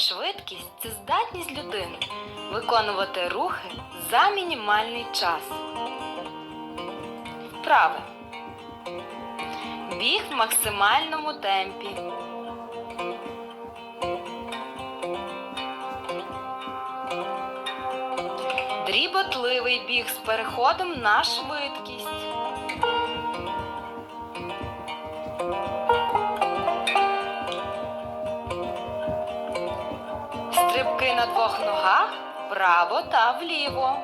Швидкість це здатність людини виконувати рухи за мінімальний час. Вправи. Біг в максимальному темпі. Дріботливий біг з переходом на швидкість. Стрибки на двох ногах вправо та вліво.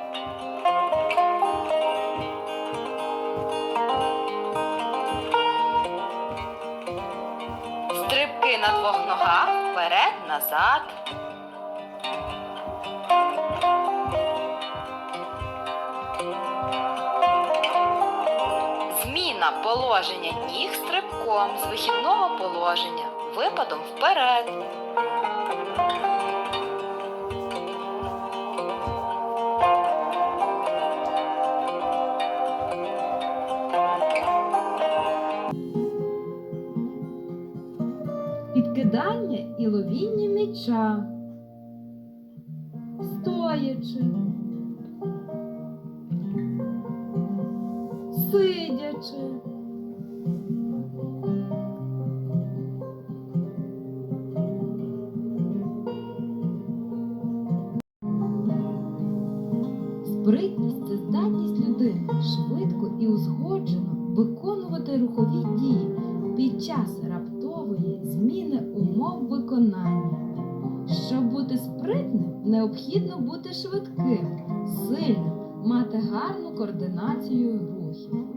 Стрибки на двох ногах вперед, назад. Зміна положення ніг стрибком з вихідного положення випадом вперед. Підкидання і ловіння м'яча. Стоячи. Сидячи. Спритність це здатність людини швидко і узгоджено виконувати рухові дії під час раптової виконання. Щоб бути спритним, необхідно бути швидким, сильним, мати гарну координацію рухів.